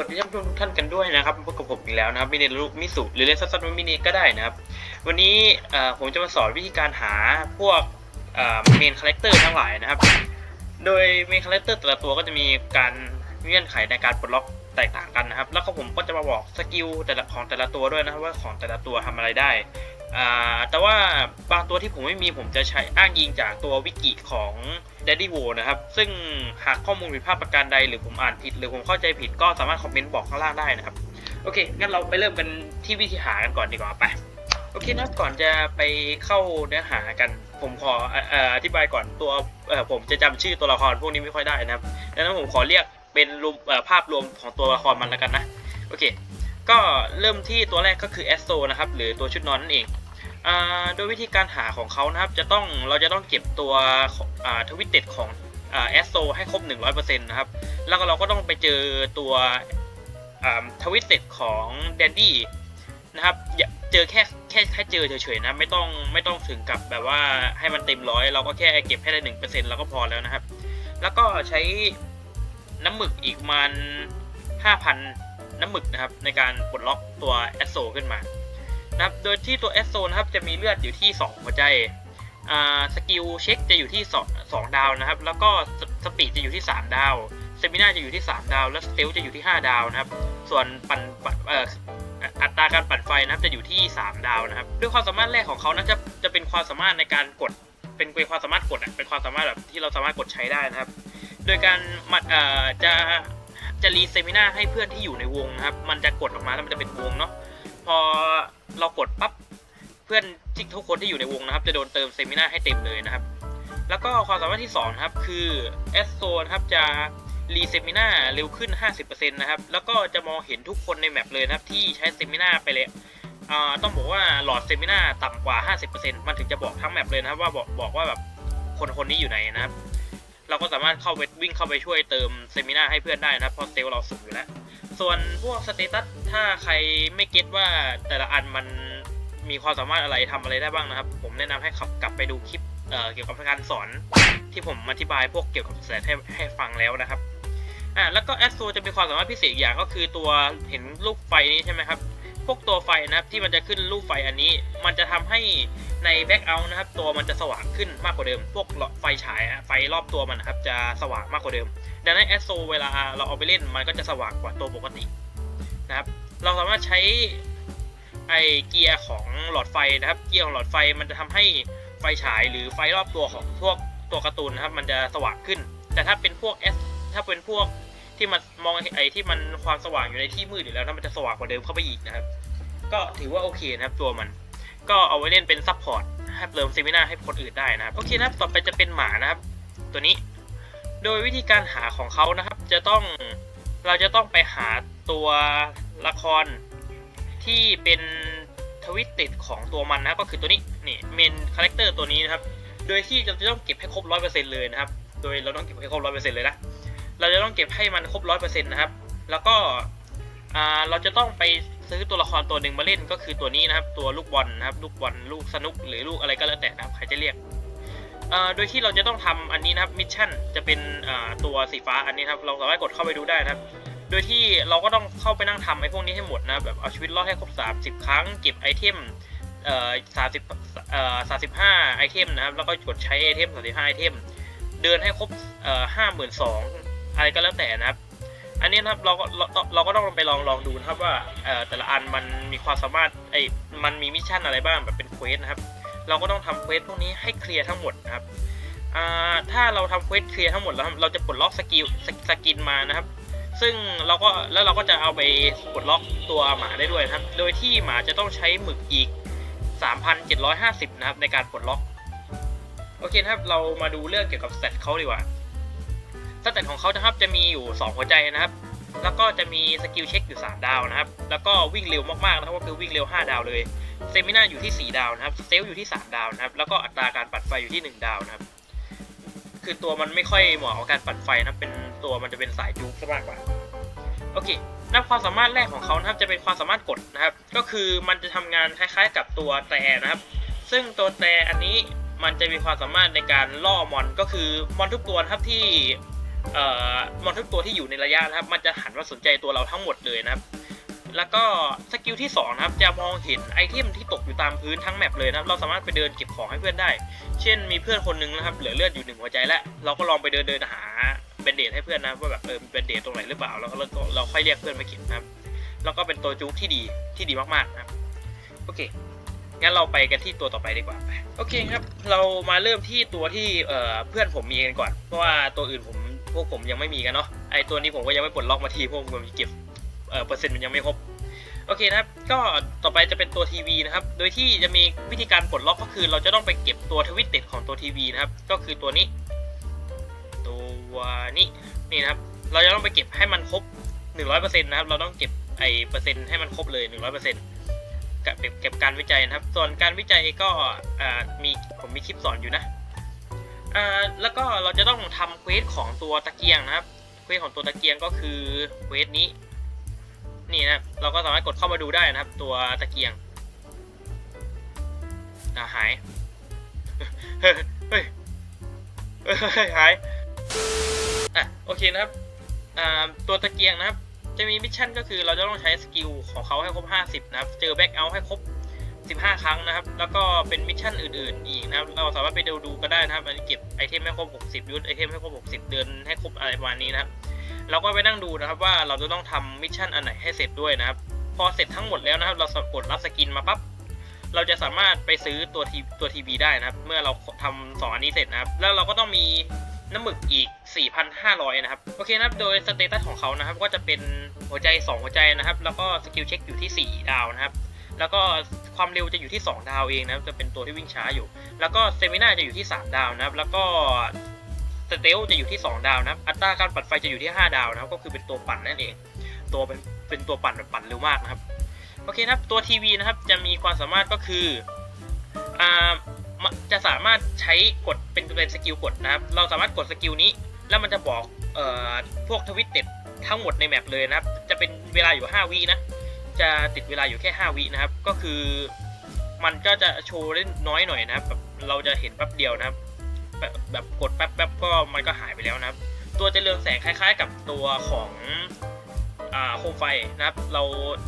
สวัสดีท่านทุกท่านกันด้วยนะครับพบกับผมอีกแล้วนะครับมิเนรุมิสุหรือเรียกสั้นๆว่ามิเนก็ได้นะครับ วันนี้ผมจะมาสอนวิธีการหาพวกเมนคาแรคเตอร์ทั้งหลายนะครับ โดยเมนคาแรคเตอร์แต่ละตัวก็จะมีการเงื่อนไขในการปลดล็อกแตกต่างกันนะครับ แล้วก็ผมก็จะมาบอกสกิลแต่ละของแต่ละตัวด้วยนะครับว่าของแต่ละตัวทำอะไรได้แต่ว่าบางตัวที่ผมไม่มีผมจะใช้อ้างอิงจากตัววิกิของ Daddy w o นะครับ ซึ่งหากข้อมูลผิดพลาดประการใดหรือผมอ่านผิด หรือผมเข้าใจผิดก็สามารถคอมเมนต์บอกข้างล่างได้นะครับ โอเค งั้นเราไปเริ่มกันที่วิธีหากันก่อนดีกว่าไป โอเคนะก่อนจะไปเข้าเนื้อหากัน ผมขออธิบายก่อนตัวผมจะจำชื่อตัวละครพวกนี้ไม่ค่อยได้นะครับดังนั้นผมขอเรียกเป็นรวมภาพรวมของตัวละครมันแล้วกันนะ โอเค ก็เริ่มที่ตัวแรกก็คือแอสโซนะครับ หรือตัวชุดนอนนั่นเอง โดยวิธีการหาของเขานะครับ จะต้องเราจะต้องเก็บตัวทวิตเต็ดของแอสโซให้ครบ 100%นะครับ แล้วก็เราก็ต้องไปเจอตัวทวิตเต็ดของแดนดี้นะครับเจอแค่แค่แค่เจอเฉยๆนะไม่ต้องไม่ต้องถึงกับแบบว่าให้มันเต็มร้อยเราก็แค่เก็บให้ได้หนึ่งเปอร์เซ็นต์เราก็พอแล้วนะครับ แล้วก็ใช้น้ำหมึกอีกมันห้าพันน้ำหมึกนะครับในการปลดล็อกตัวแอสโซขึ้นมา นะครับ โดยที่ตัวแอสโซนะครับ จะมีเลือดอยู่ที่ 2 หัวใจ อ่า สกิลเช็คจะอยู่ที่ 2 2 ดาวนะครับ แล้วก็สปีดจะอยู่ที่ 3 ดาวเซมินาจะอยู่ที่ 3 ดาว และสเตลจะอยู่ที่ 5 ดาวนะครับ ส่วนปั่นปันเอ่ออัตราการปั่นไฟนะครับจะอยู่ที่ 3 ดาวนะครับ ด้วยความสามารถแรกของเขานะจะจะเป็นความสามารถในการกด เป็นเป็นความสามารถกดอะเป็นความสามารถแบบที่เราสามารถกดใช้ได้นะครับ โดยการมัดเอ่อจะจะรีเซมินาให้เพื่อนที่อยู่ในวงนะครับ มันจะกดออกมาแล้วมันจะเป็นวงเนาะ เรากดปั๊บเพื่อนที่ทุกคนที่อยู่ในวงนะครับ จะโดนเติมเซมินาให้เต็มเลยนะครับ แล้วก็ความสามารถที่2นะครับคือแอสโซนะครับจะรีเซมินาเร็วขึ้น 50%นะครับ แล้วก็จะมองเห็นทุกคนในแมปเลยนะครับ ที่ใช้เซมินาไปเลยอ่าต้องบอกว่าหลอดเซมินาต่ำกว่า 50%มันถึงจะบอกทั้งแมปเลยนะครับ ว่าบอกบอกว่าแบบคนคนนี้อยู่ไหนนะครับ เราก็สามารถเข้าไปวิ่งเข้าไปช่วยเติมเซมินาให้เพื่อนได้นะครับเพราะเซลเราสูงอยู่แล้ว ส่วนพวกสเตตัสถ้าใครไม่เก็ตว่าแต่ละอันมันมีความสามารถอะไรทำอะไรได้บ้างนะครับ ผมแนะนำให้ขับกลับไปดูคลิปเเกี่ยวกับการสอนที่ผมอธิบายพวกเกี่ยวกับสเตตให้ให้ฟังแล้วนะครับอ่าแล้วก็แอสโซจะมีความสามารถพิเศษอีกอย่างก็คือตัวเห็นลูกไฟนี้ใช่ไหมครับ พวกตัวไฟนะครับที่มันจะขึ้นลูกไฟอันนี้ มันจะทำให้ในแบ็กเอาท์นะครับตัวมันจะสว่างขึ้นมากกว่าเดิม พวกหลอดไฟฉายไฟรอบตัวมันนะครับจะสว่างมากกว่าเดิม ดังนั้นแอสโซเวลาเราเอาไปเล่นมันก็จะสว่างกว่าตัวปกตินะครับเราสามารถใช้ไอเกียร์ของหลอดไฟนะครับ เกียร์ของหลอดไฟมันจะทำให้ไฟฉายหรือไฟรอบตัวของพวกตัวการ์ตูนนะครับมันจะสว่างขึ้น แต่ถ้าเป็นพวก S ถ้าเป็นพวก ที่มันมองไอที่มันความสว่างอยู่ในที่มืดอยู่แล้วนะมันจะสว่างกว่าเดิมเข้าไปอีกนะครับ ก็ถือว่าโอเคนะครับตัวมัน ก็เอาไว้เล่นเป็นซัพพอร์ตให้เติมเซมินาให้คนอื่นได้นะครับ โอเคนะครับ ต่อไปจะเป็นหมานะครับ ตัวนี้ โดยวิธีการหาของเขานะครับ จะต้องเราจะต้องไปหาตัวละครที่เป็นทวิตติดของตัวมันนะก็คือตัวนี้นี่เมนคาแรคเตอร์ตัวนี้นะครับ โดยที่เราจะต้องเก็บให้ครบร้อยเปอร์เซ็นต์เลยนะครับ โดยเราต้องเก็บให้ครบร้อยเปอร์เซ็นต์เลยนะ เราจะต้องเก็บให้มันครบร้อยเปอร์เซ็นต์นะครับ แล้วก็เราจะต้องไปซื้อตัวละครตัวหนึ่งมาเล่นก็คือตัวนี้นะครับ ตัวลูกบอลนะครับ ลูกบอลลูกสนุกหรือลูกอะไรก็แล้วแต่นะครับใครจะเรียกโดยที่เราจะต้องทำอันนี้นะครับมิชชั่นจะเป็นตัวสีฟ้าอันนี้ครับเราสามารถกดเข้าไปดูได้นะครับ โดยที่เราก็ต้องเข้าไปนั่งทำไอ้พวกนี้ให้หมดนะแบบเอาชีวิตรอดให้ครบ 30 ครั้งเก็บไอเทมเอ่อ30เอ่อ35ไอเทมนะครับแล้วก็กดใช้ไอเทม35ไอเทมเดินให้ครบเอ่อ52,000 อะไรก็แล้วแต่นะครับ อันนี้นะครับเราก็เราเราก็ต้องไปลองลองดูนะครับว่าเอ่อแต่ละอันมันมีความสามารถไอ้มันมีมิชชั่นอะไรบ้างแบบเป็นเควสนะครับ เราก็ต้องทำเควสพวกนี้ให้เคลียร์ทั้งหมดนะครับอ่าถ้าเราทำเควสเคลียร์ทั้งหมดแล้วเราจะปลดล็อกสกิลสสกินมานะครับ ซึ่งเราก็แล้วเราก็จะเอาไปปลดล็อกตัวหมาได้ด้วยนะครับ โดยที่หมาจะต้องใช้หมึกอีก 3,750 นะครับในการปลดล็อก โอเคนะครับเรามาดูเรื่องเกี่ยวกับเตตเขาดีกว่า สเตตของเขานะครับจะมีอยู่ 2 หัวใจนะครับ แล้วก็จะมีสกิลเช็คอยู่ 3 ดาวนะครับ แล้วก็วิ่งเร็วมากๆนะครับก็คือวิ่งเร็ว 5 ดาวเลยเซมินาอยู่ที่ 4 ดาวนะครับ เซลอยู่ที่ 3 ดาวนะครับ แล้วก็อัตราการปัดไฟอยู่ที่ 1 ดาวนะครับ คือตัวมันไม่ค่อยเหมาะกับการปั่นไฟนะเป็นตัวมันจะเป็นสายจุกซะมากกว่า โอเคนับความสามารถแรกของเขานะครับจะเป็นความสามารถกดนะครับ ก็คือมันจะทำงานคล้ายๆ กับตัวแต่นะครับ ซึ่งตัวแต่อันนี้มันจะมีความสามารถในการล่อมอนก็คือมอนทุกตัวครับที่ มอนทุกตัวที่อยู่ในระยะนะครับ มันจะหันมาสนใจตัวเราทั้งหมดเลยนะครับ แล้วก็สกิลที่2นะครับจะมองเห็นไอเทมที่ตกอยู่ตามพื้นทั้งแมปเลยนะครับ เราสามารถไปเดินเก็บของให้เพื่อนได้ เช่นมีเพื่อนคนหนึงนะครับเหลือเลือดอยู่หนึ่งหัวใจแล้ว เราก็ลองไปเดินเดินหาเบนเดตให้เพื่อนนะว่าแบบเออเบนเดตตรงไหนหรือเปล่า แล้วเราเราค่อยเรียกเพื่อนมาเก็บนะครับ แล้วก็เป็นตัวจุกที่ดีที่ดีมากๆนะครับโอเคงั้นเราไปกันที่ตัวต่อไปดีกว่าโอเคครับ เรามาเริ่มที่ตัวที่เอ่อเพื่อนผมมีกันก่อน เพราะว่าตัวอื่นผม พวกผมยังไม่มีกันเนาะไอตัวนี้ผมก็ยังไม่ปลดล็อกมาทีพราะผมเก็บเอ่อเปอร์เซ็นต์มันยังไม่ครบโอเคนะครับ ก็ต่อไปจะเป็นตัวทีวีนะครับ โดยที่จะมีวิธีการปลดล็อกก็คือ เราจะต้องไปเก็บตัวทวิตเต็ดของตัวทีวีนะครับ ก็คือตัวนี้ ตัวนี้นี่นะครับ เราจะต้องไปเก็บให้มันครบ 100%นะครับ เราต้องเก็บไอเปอร์เซ็นต์ให้มันครบเลย 100%กับเก็บเก็บการวิจัยนะครับ ส่วนการวิจัยก็อ่ามีผมมีคลิปสอนอยู่นะ อ่าแล้วก็เราจะต้องทำเควสของตัวตะเกียงนะครับเควสของตัวตะเกียงก็คือเควสนี้ นี่นะเราก็สามารถกดเข้ามาดูได้นะครับ ตัวตะเกียงอ่าหายเฮ้ยเฮ้ยหายอะโอเคนะครับอ่าตัวตะเกียงนะครับ จะมีมิชชั่นก็คือเราจะต้องใช้สกิลของเขาให้ครบ 50 นะครับ เจอแบ็กเอาท์ให้ครบ 15 ครั้งนะครับ แล้วก็เป็นมิชชั่นอื่นๆ อีกนะครับ เราสามารถไปดูดูก็ได้นะครับอันนี้เก็บไอเทมให้ครบ 60 ยุทธไอเทมให้ครบ 60 เดือนให้ครบอะไรประมาณนี้นะครับ เราก็ไปนั่งดูนะครับว่าเราจะต้องทำมิชชั่นอันไหนให้เสร็จด้วยนะครับ พอเสร็จทั้งหมดแล้วนะครับ เรากดรับสกินมาปั๊บ เราจะสามารถไปซื้อตัวทีตัวทีวีได้นะครับ เมื่อเราทำสองอันนี้เสร็จนะครับ แล้วเราก็ต้องมีน้ำหมึกอีก 4,500 นะครับ โอเคนะครับ โดยสเตตัสของเขานะครับ ก็จะเป็นหัวใจ 2 หัวใจนะครับ แล้วก็สกิลเช็คอยู่ที่ 4 ดาวนะครับ แล้วก็ ความเร็วจะอยู่ที่ 2 ดาวเองนะครับจะเป็นตัวที่วิ่งช้าอยู่ แล้วก็เซมินาจะอยู่ที่ 3 ดาวนะครับ แล้วก็สเตลจะอยู่ที่ 2 ดาวนะครับ อัตราการปัดไฟจะอยู่ที่ 5 ดาวนะครับ ก็คือเป็นตัวปั่นนั่นเอง ตัวเป็นเป็นตัวปั่นแบบปั่นเร็วมากนะครับ โอเคนะครับ ตัวทีวีนะครับจะมีความสามารถก็คืออ่าจะสามารถใช้กดเป็นเป็นสกิลกดนะครับ เราสามารถกดสกิลนี้ แล้วมันจะบอกเอ่อพวกทวิตเต็ดทั้งหมดในแมปเลยนะครับ จะเป็นเวลาอยู่ 5วินะ จะติดเวลาอยู่แค่ 5 วินะครับ ก็คือมันก็จะโชว์ได้น้อยหน่อยนะครับแบบเราจะเห็นแป๊บเดียวนะครับ แบบแบบกดแป๊บแป๊บก็มันก็หายไปแล้วนะครับ ตัวจะเรืองแสงคล้าย ๆ กับตัวของอ่าโคมไฟนะครับ เรา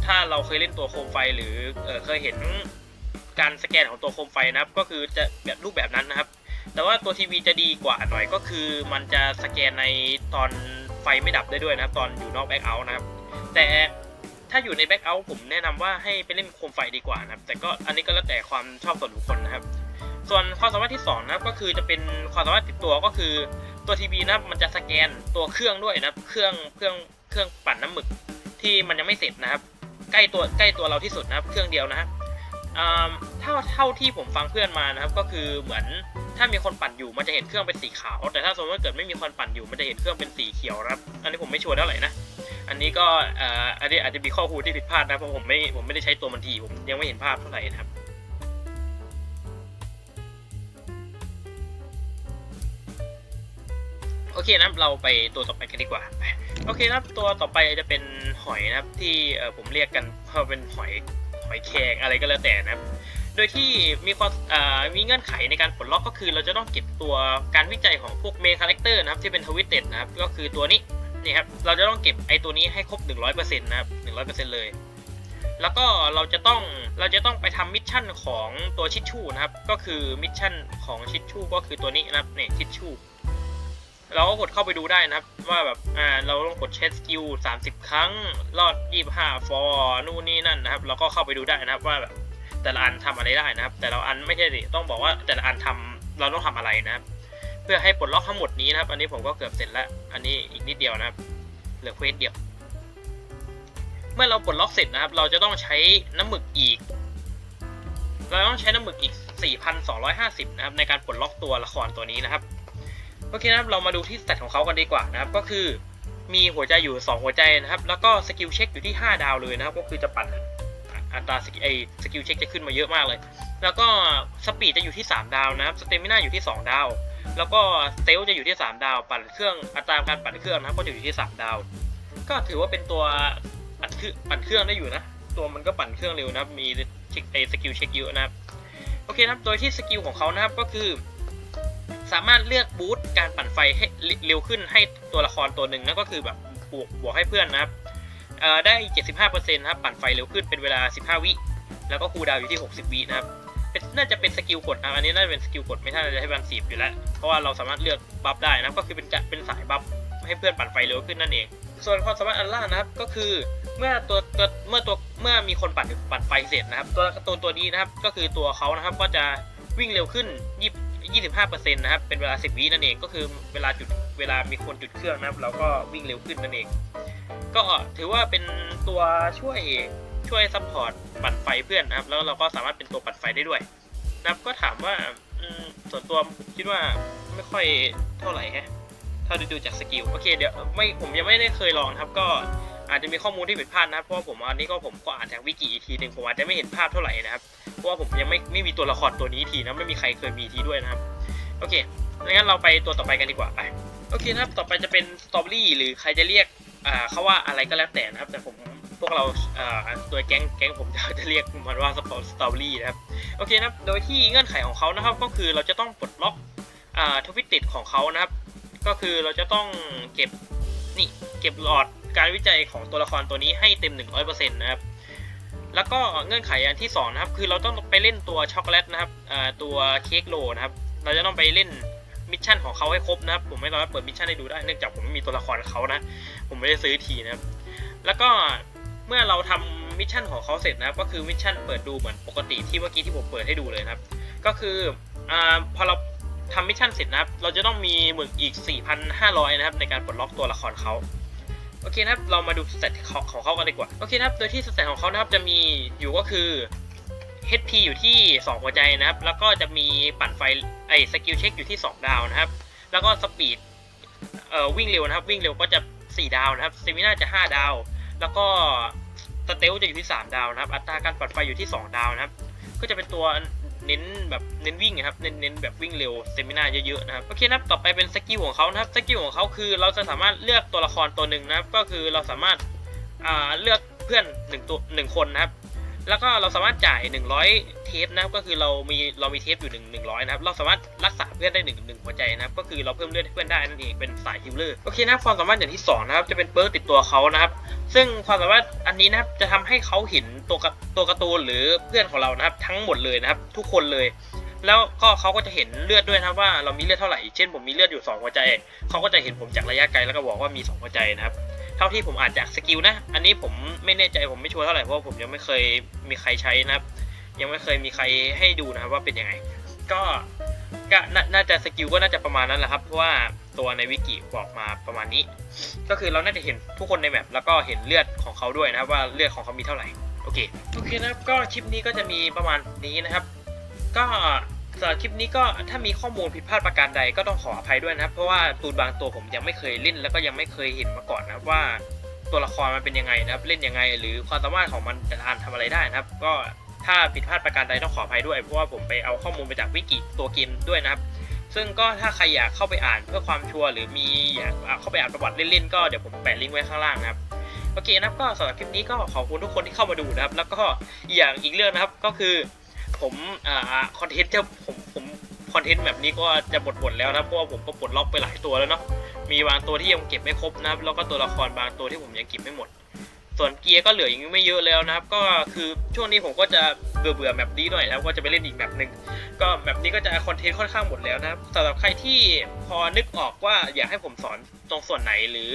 ถ้าเราเคยเล่นตัวโคมไฟหรือเออเคยเห็นการสแกนของตัวโคมไฟนะครับ ก็คือจะแบบรูปแบบนั้นนะครับ แต่ว่าตัวทีวีจะดีกว่าหน่อยก็คือมันจะสแกนในตอนไฟไม่ดับได้ด้วยนะครับ ตอนอยู่นอกแบ็คเอาท์นะครับ แต่ ถ้าอยู่ในแบ็คเอาท์ผมแนะนำว่าให้ไปเล่นโคมไฟดีกว่านะครับ แต่ก็อันนี้ก็แล้วแต่ความชอบส่วนบุคคลนะครับ ส่วนความสามารถที่2นะครับก็คือจะเป็นความสามารถติดตัวก็คือตัวทีวีนะครับมันจะสแกนตัวเครื่องด้วยนะครับ เครื่องเครื่องเครื่องปั่นน้ำหมึกที่มันยังไม่เสร็จนะครับ ใกล้ตัวใกล้ตัวเราที่สุดนะครับ เครื่องเดียวนะครับอ่าเท่าเท่าที่ผมฟังเพื่อนมานะครับ ก็คือเหมือนถ้ามีคนปั่นอยู่มันจะเห็นเครื่องเป็นสีขาว แต่ถ้าสมมติว่าเกิดไม่มีคนปั่นอยู่มันจะเห็นเครื่องเป็นสีเขียวครับ อันนี้ผมไม่ชัวร์เท่าไหร่นะ อันนี้ก็อ่ออันนี้อาจจะมีข้อมูลที่ผิดพลาดนะเพราะผมไม่ผมไม่ได้ใช้ตัวมันทีผมยังไม่เห็นภาพเท่าไหร่นะครับโอเคนะครับเราไปตัวต่อไปกันดีกว่าโอเคนะครับตัวต่อไปจะเป็นหอยนะครับที่ผมเรียกกันเพราะเป็นหอยหอยแครงอะไรก็แล้วแต่นะครับโดยที่มีความมีเงื่อนไขในการปลดล็อกก็คือ เราจะต้องเก็บตัวการวิจัยของพวกเมคาแรคเตอร์นะครับที่เป็นทวิตเต็ดนะครับก็คือตัวนี้ นี่ครับ เราจะต้องเก็บไอ้ตัวนี้ให้ครบ 100%นะครับ 100%เลย แล้วก็เราจะต้อง เราจะต้องไปทำมิชชั่นของตัวชิชชูนะครับ ก็คือมิชชั่นของชิชชูก็คือตัวนี้นะครับเนี่ยชิชชูเราก็กดเข้าไปดูได้นะครับ ว่าแบบอ่าเราต้องกดเช็คสกิล30 ครั้ง รอด 25 ฟอร์นู่นนี่นั่นนะครับ เราก็เข้าไปดูได้นะครับว่าแบบแต่ละอันทำอะไรได้นะครับ แต่ละอันไม่ใช่ดิต้องบอกว่าแต่ละอันทำเราต้องทำอะไรนะครับ พื่อให้ปลดล็อกทั้งหมดนี้นะครับ อันนี้ผมก็เกือบเสร็จแล้ว อันนี้อีกนิดเดียวนะครับ เหลือเควสเดียว เมื่อเราปลดล็อกเสร็จนะครับ เราจะต้องใช้น้ำหมึกอีก เราต้องใช้น้ำหมึกอีก 4,250 นะครับ ในการปลดล็อกตัวละครตัวนี้นะครับ โอเคนะครับ เรามาดูที่สเตตของเขากันดีกว่านะครับ ก็คือมีหัวใจอยู่ 2 หัวใจนะครับ แล้วก็สกิลเช็คอยู่ที่ 5 ดาวเลยนะครับ ก็คือจะปั่นอัตราสกิลไอสกิลเช็คจะขึ้นมาเยอะมากเลย แล้วก็สปีดจะอยู่ที่ 3 ดาวนะครับ สเตมิน่าอยู่ที่ 2 ดาว แล้วก็เตลจะอยู่ที่ 3 ดาว ปั่นเครื่องอัตราการปั่นเครื่องนะครับก็จะอยู่ที่ 3 ดาว ก็ถือว่าเป็นตัวปั่นเครื่องได้อยู่นะ ตัวมันก็ปั่นเครื่องเร็วนะครับ มีเช็คไอสกิลเช็คเยอะนะครับ โอเคนะครับ โดยที่สกิลของเขานะครับก็คือ สามารถเลือกบูทการปั่นไฟให้เร็วขึ้นให้ตัวละครตัวหนึ่งนั่นก็คือแบบบวกบวกให้เพื่อนนะครับเอ่อได้ 75%นะครับ ปั่นไฟเร็วขึ้นเป็นเวลา 15 วิ แล้วก็คูลดาวอยู่ที่ 60 วินะครับ เป็นน่าจะเป็นสกิลกดนะอันนี้น่าจะเป็นสกิลกดไม่น่าจะให้บันสีบอยู่แล้วเพราะว่าเราสามารถเลือกบัฟได้นะก็คือเป็นจะเป็นสายบัฟให้เพื่อนปั่นไฟเร็วขึ้นนั่นเอง ส่วนความสามารถอันล่านะครับก็คือเมื่อตัวตัวเมื่อตัวเมื่อมีคนปั่นปั่นไฟเสร็จนะครับ ตัวตูนตัวนี้นะครับก็คือตัวเขานะครับก็จะวิ่งเร็วขึ้น20 25%นะครับเป็นเวลา 10 วินั่นเองก็คือเวลาจุดเวลามีคนจุดเครื่องนะครับเราก็วิ่งเร็วขึ้นนั่นเอง ก็ถือว่าเป็นตัวช่วย ช่วยซัพพอร์ตปั่นไฟเพื่อนนะครับ แล้วเราก็สามารถเป็นตัวปั่นไฟได้ด้วยนะครับก็ถามว่าส่วนตัวคิดว่าไม่ค่อยเท่าไหร่แฮะถ้าดูจากสกิลโอเคเดี๋ยวไม่ผมยังไม่ได้เคยลองนะครับก็อาจจะมีข้อมูลที่ผิดพลาดนะครับเพราะว่าผมอันนี้ก็ผมก็อ่านจากวิกิอีกทีหนึ่งผมอาจจะไม่เห็นภาพเท่าไหร่นะครับเพราะว่าผมยังไม่ไม่มีตัวละครตัวนี้ทีนะไม่มีใครเคยมีทีด้วยนะครับโอเคงั้นเราไปตัวต่อไปกันดีกว่าไปโอเคนะครับต่อไปจะเป็นสตรอเบอรี่หรือใครจะเรียกอ่าเขาว่าอะไรก็แล้วแต่นะครับ แต่ผม พวกเราตัวแก๊งแก๊งผมจะจะเรียกมันว่าสตรอเบอรี่นะครับ โอเคนะครับ โดยที่เงื่อนไขของเขานะครับ ก็คือเราจะต้องปลดล็อกอทวิตติดของเขานะครับ ก็คือเราจะต้องเก็บนี่เก็บหลอดการวิจัยของตัวละครตัวนี้ให้เต็ม 100%นะครับ แล้วก็เงื่อนไขอันที่2นะครับ คือเราต้องไปเล่นตัวช็อกโกแลตนะครับตัวเค้กโลนะครับ เราจะต้องไปเล่นมิชชั่นของเขาให้ครบนะครับ ผมไม่สามารถเปิดมิชชั่นให้ดูได้เนื่องจากผมไม่มีตัวละครเขานะ ผมไม่ได้ซื้อทีนะครับ แล้วก็ เมื่อเราทำมิชชั่นของเขาเสร็จนะครับ ก็คือมิชชั่นเปิดดูเหมือนปกติที่เมื่อกี้ที่ผมเปิดให้ดูเลยครับ ก็คืออ่าพอเราทำมิชชั่นเสร็จนะครับ เราจะต้องมีหมึกอีก 4,500 นะครับ ในการปลดล็อกตัวละครเขาโอเคนะครับ เรามาดูสเตตของของเขากันดีกว่า โอเคนะครับ โดยที่สเตตของเขานะครับจะมีอยู่ก็คือ HP อยู่ที่ 2 หัวใจนะครับ แล้วก็จะมีปั่นไฟไอ้สกิลเช็คอยู่ที่ 2 ดาวนะครับ แล้วก็สปีดเอ่อวิ่งเร็วนะครับ วิ่งเร็วก็จะ 4 ดาวนะครับสเตมิน่าจะ 5 ดาว แล้วก็สเตลจะอยู่ที่ 3 ดาวนะครับ อัตราการปัดไฟอยู่ที่ 2 ดาวนะครับ ก็จะเป็นตัวเน้นแบบเน้นวิ่งนะครับ เน้นเน้นแบบวิ่งเร็วเซมินาเยอะๆนะครับ โอเคนะครับ ต่อไปเป็นสกิลของเขานะครับ สกิลของเขาคือเราจะสามารถเลือกตัวละครตัวหนึ่งนะครับ ก็คือเราสามารถเลือกเพื่อนหนึ่งตัวหนึ่งคนนะครับ แล้วก็เราสามารถจ่าย 100 เทปนะครับก็คือเรามีเรามีเทปอยู่1 100นะครับเราสามารถรักษาเพื่อนได้1 1หัวใจนะครับก็คือเราเพิ่มเลือดให้เพื่อนได้นั่นเองเป็นสายฮิลเลอร์โอเคนะความสามารถอย่างที่สองนะครับจะเป็นเปิร์กติดตัวเขานะครับซึ่งความสามารถอันนี้นะครับจะทำให้เขาเห็นตัวตัวการ์ตูนหรือเพื่อนของเรานะครับทั้งหมดเลยนะครับทุกคนเลยแล้วก็เขาก็จะเห็นเลือดด้วยนะครับว่าเรามีเลือดเท่าไหร่ เช่นผมมีเลือดอยู่2หัวใจ เขาก็จะเห็นผมจากระยะไกลแล้วก็บอกว่ามี2หัวใจนะครับ ท่าที่ผมอ่านจากสกิลนะ อันนี้ผมไม่แน่ใจผมไม่ชัวร์เท่าไหร่เพราะว่าผมยังไม่เคยมีใครใช้นะครับ ยังไม่เคยมีใครให้ดูนะครับว่าเป็นยังไง ก็ก็นาน่าจะสกิลก็น่าจะประมาณนั้นแหละครับเพราะว่าตัวในวิกิบอกมาประมาณนี้ ก็คือเราน่าจะเห็นทุกคนในแมปแล้วก็เห็นเลือดของเขาด้วยนะครับว่าเลือดของเขามีเท่าไหร่โอเคโอเคนะครับก็คลิปนี้ก็จะมีประมาณนี้นะครับ ก็ สำหรับคลิปนี้ก็ถ้ามีข้อมูลผิดพลาดประการใดก็ต้องขออภัยด้วยนะครับ เพราะว่าตูนบางตัวผมยังไม่เคยเล่นแล้วก็ยังไม่เคยเห็นมาก่อนนะครับว่าตัวละครมันเป็นยังไงนะครับ เล่นยังไง หรือความสามารถของมันแต่ละอันทำอะไรได้นะครับ ก็ถ้าผิดพลาดประการใดต้องขออภัยด้วยเพราะว่าผมไปเอาข้อมูลมาจากวิกิตัวเกมด้วยนะครับ ซึ่งก็ถ้าใครอยากเข้าไปอ่านเพื่อความชัวร์หรือมีอยากเข้าไปอ่านประวัติเล่นๆก็เดี๋ยวผมแปะลิงก์ไว้ข้างล่างนะครับโอเคนะครับก็สำหรับคลิปนี้ก็ขอบคุณทุกคนที่เข้ามาดูนะครับ แล้วก็อีกอย่างอีกเรื่องนะครับก็คือ ผมอ่าคอนเทนต์จะผมผมคอนเทนต์แบบนี้ก็จะหมดหมดแล้วนะเพราะว่าผมก็ปลดล็อกไปหลายตัวแล้วเนาะมีบางตัวที่ยังเก็บไม่ครบนะครับแล้วก็ตัวละครบางตัวที่ผมยังเก็บไม่หมด ส่วนเกียร์ก็เหลืออีกไม่เยอะแล้วนะครับ ก็คือช่วงนี้ผมก็จะเบื่อเบื่อแบบนี้หน่อยแล้วก็จะไปเล่นอีกแบบหนึ่งก็แบบนี้ก็จะคอนเทนต์ค่อนข้างหมดแล้วนะครับสำหรับใครที่พอนึกออกว่าอยากให้ผมสอนตรงส่วนไหนหรือ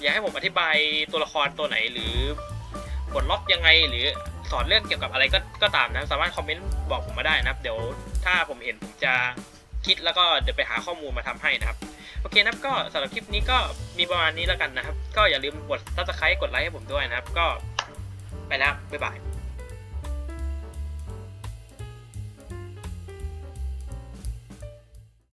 อยากให้ผมอธิบายตัวละครตัวไหนหรือปลดล็อกยังไงหรือ สอนเรื่องเกี่ยวกับอะไรก็ก็ตามนะสามารถคอมเมนต์บอกผมมาได้นะครับ เดี๋ยวถ้าผมเห็นผมจะคิดแล้วก็เดี๋ยวไปหาข้อมูลมาทำให้นะครับโอเคนะครับก็สำหรับคลิปนี้ก็มีประมาณนี้แล้วกันนะครับ ก็อย่าลืมกด subscribe กดไลค์ให้ผมด้วยนะครับ ก็ไปแล้วบ๊ายบาย